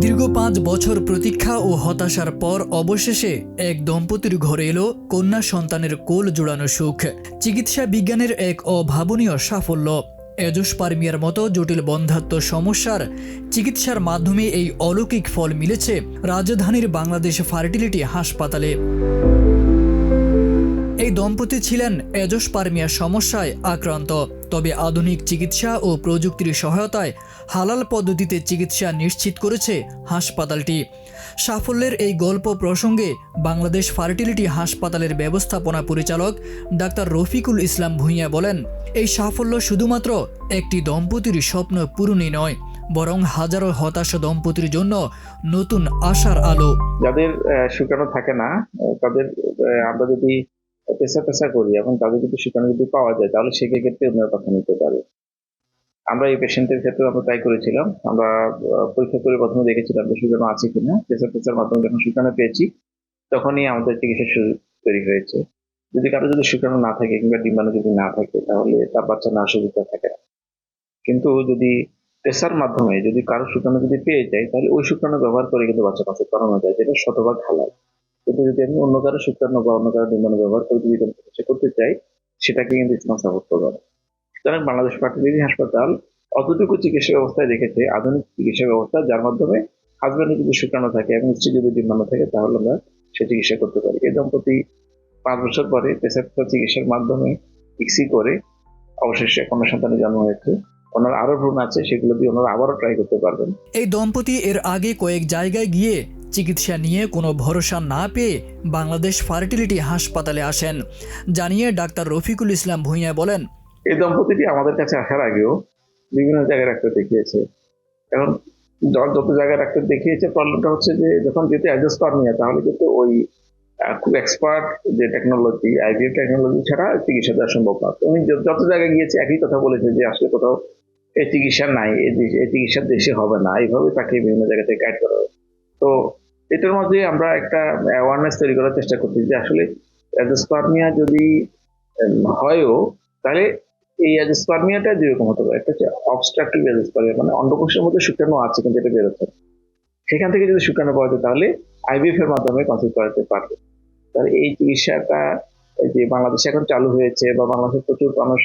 দীর্ঘ পাঁচ বছর প্রতীক্ষা ও হতাশার পর অবশেষে এক দম্পতির ঘরে এলো কন্যা সন্তানের কোল জোড়ানো সুখ। চিকিৎসা বিজ্ঞানের এক অভাবনীয় সাফল্য। এজোস্পার্মিয়ার মতো জটিল বন্ধাত্ম সমস্যার চিকিৎসার মাধ্যমে এই অলৌকিক ফল মিলেছে রাজধানীর বাংলাদেশ ফার্টিলিটি হাসপাতালে। দম্পতি ছিলেন এজোস্পার্মিয়া সমস্যায় আক্রান্ত। তবে আধুনিক চিকিৎসা ও প্রযুক্তির সহায়তায় হালাল পদ্ধতিতে চিকিৎসা নিশ্চিত করেছে হাসপাতালটি। সাফল্যের এই গল্প প্রসঙ্গে বাংলাদেশ ফার্টিলিটি হাসপাতালের ব্যবস্থাপনা পরিচালক ডাক্তার রফিকুল ইসলাম ভূঁইয়া বলেন, এই সাফল্য শুধুমাত্র একটি দম্পতির স্বপ্ন পূরণই নয়, বরং হাজারো হতাশ দম্পতির জন্য নতুন আশার আলো। যাদের শুকানো থাকে না, তাদের আমরা যদি পেশা পেশা করি এবং তাদের যদি শুকানো যদি পাওয়া যায়, তাহলে সেক্ষেত্রে অন্য কথা নিতে পারে। আমরা এই পেশেন্টের ক্ষেত্রে আমরা ট্রাই করেছিলাম। আমরা পরীক্ষা করে প্রথমে দেখেছিলাম যে শুকানো আছে কিনা। পেশা পেশার মাধ্যমে যখন শুকানো পেয়েছি, তখনই আমাদের চিকিৎসা তৈরি হয়েছে। যদি কারও যদি শুকানো না থাকে কিংবা ডিম্বাণু যদি না থাকে, তাহলে তার বাচ্চা না সুবিধা থাকে না। কিন্তু যদি পেশার মাধ্যমে যদি কারও শুকানো যদি পেয়ে যায়, তাহলে ওই শুকানো ব্যবহার করে কিন্তু বাচ্চা কাছে করানো যায়, যেটা শতভাগ হালাল। কিন্তু যদি আমি অন্য কারও শুক্রাণু বা অন্য কারও ডিম্বাণু ব্যবহার করে যদি কোনো চিকিৎসা করতে চাই সেটাকে কিন্তু ইসলাম সাপোর্ট করবে সুতরাং বাংলাদেশ ফার্টিলিটি হাসপাতাল অতটুকু চিকিৎসা ব্যবস্থায় রেখেছে, আধুনিক চিকিৎসা ব্যবস্থা, যার মাধ্যমে হাজব্যান্ডের যদি শুক্রাণু থাকে এবং স্ত্রী যদি ডিম্বাণু থাকে, তাহলে আমরা সে চিকিৎসা করতে পারি। এই দম্পতি পাঁচ বছর পরে পেশার চিকিৎসার মাধ্যমে ইক্সি করে অবশেষে কন্যা সন্তানের জন্ম হয়েছে। ওনার আরও ভ্রূণ আছে, সেগুলো দিয়ে ওনারা আবারও ট্রাই করতে পারবেন। এই দম্পতি এর আগে কয়েক জায়গায় গিয়ে চিকিৎসা নিয়ে কোনো ভরসা না পেয়ে বাংলাদেশ ফার্টিলিটি হাসপাতালে আসেন। জানিয়ে ডাক্তার রফিকুল ইসলাম ভূঁইয়া বলেন, এই দম্পতিটি আমাদের কাছে আসার আগেও বিভিন্ন জায়গায় ডাক্তার দেখিয়েছে। এখন যত জায়গায় ডাক্তার দেখিয়েছে, প্রবলেমটা হচ্ছে যে যখন যেতে যেহেতু অ্যাডজাস্টপারমিয়া তাহলে কিন্তু ওই খুব এক্সপার্ট যে টেকনোলজি আইভিএফ টেকনোলজি ছাড়া চিকিৎসা দেওয়া সম্ভব না। উনি যত- জায়গায় গিয়েছে, একই কথা বলেছে যে আসলে কোথাও এই চিকিৎসা নাই, এই চিকিৎসার দেশে হবে না। এইভাবে তাকে বিভিন্ন জায়গা থেকে গাইড করা তো এটার মধ্যে আমরা একটা অ্যাওয়ারনেস তৈরি করার চেষ্টা করছি যে আসলে অ্যাডজাস্টপারমিয়া যদি হয়ও, তাহলে এই অ্যাজোস্পার্মিয়াটা যেরকম হতে পারে, একটা হচ্ছে অবস্ট্রাকটিভ অ্যাজোস্পার্মিয়া মানে অন্ডকোষের মধ্যে শুকানো আছে কিন্তু এটা বেরোচ্ছে সেখান থেকে যদি শুকানো পাওয়া যায়, তাহলে আইভিএফ এর মাধ্যমে কনসিভ করাতে পারবে। তাহলে এই চিকিৎসাটা যে বাংলাদেশে এখন চালু হয়েছে বা বাংলাদেশের প্রচুর মানুষ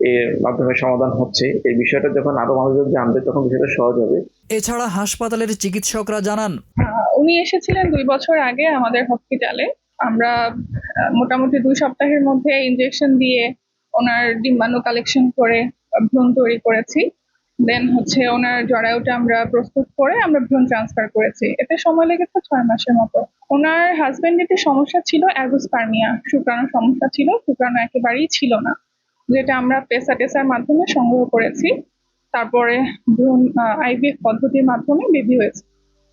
এর মাধ্যমে সমাধান হচ্ছে, এই বিষয়টা যখন আরও মানুষজন জানবে, তখন বিষয়টা সহজ হবে। এছাড়া হাসপাতালের চিকিৎসকরা জানান উনি এসেছিলেন দুই বছর আগে আমাদের হসপিটালে। আমরা মোটামুটি দুই সপ্তাহের মধ্যে ইনজেকশন দিয়ে ওনার ডিম্বাণু কালেকশন করে ভ্রূণ তৈরি করেছি। দেন হচ্ছে ওনার জরায়ুটা আমরা প্রস্তুত করে আমরা ভ্রূণ ট্রান্সফার করেছি। এতে সময় লেগেছে ছয় মাসের মতো। ওনার হাজবেন্ডের যে সমস্যা ছিল অ্যাগোস্পার্মিয়া শুক্রাণু সমস্যা ছিল, শুক্রাণু একেবারেই ছিল না। যেটা আমরা পেসা টেসার মাধ্যমে সংগ্রহ করেছি। তারপরে ভ্রূণ আইভিএফ পদ্ধতির মাধ্যমে বেবি হয়েছে।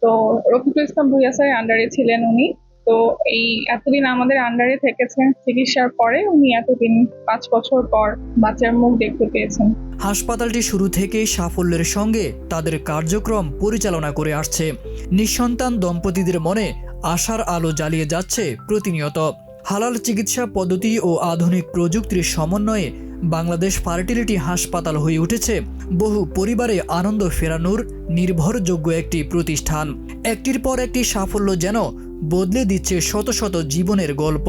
তো রফিকুল ইসলাম ভুইয়া স্যারের আন্ডারে ছিলেন উনি। তো এই এতদিন আমাদের আন্ডারে থেকেছেন চিকিৎসার পরে উনি এতদিন পাঁচ বছর পর বাচ্চার মুখ দেখতে পেয়েছেন। হাসপাতালটি শুরু থেকেই সাফল্যের সঙ্গে তাদের কার্যক্রম পরিচালনা করে আসছে। নিঃসন্তান দম্পতিদের মনে আশার আলো জ্বালিয়ে যাচ্ছে প্রতিনিয়ত। হালাল চিকিৎসা পদ্ধতি ও আধুনিক প্রযুক্তির সমন্বয়ে বাংলাদেশ ফার্টিলিটি হাসপাতাল হয়ে উঠেছে। বহু পরিবারে আনন্দ ফেরানোর নির্ভরযোগ্য একটি প্রতিষ্ঠান। একটির পর একটি সাফল্য যেন বদলে দিচ্ছে শত শত জীবনের গল্প।